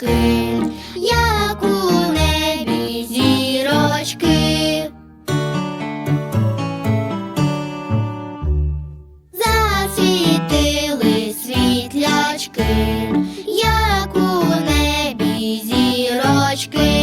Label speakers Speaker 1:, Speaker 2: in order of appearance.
Speaker 1: зірочки, як у небі зірочки. Засвітили світлячки, як у небі зірочки.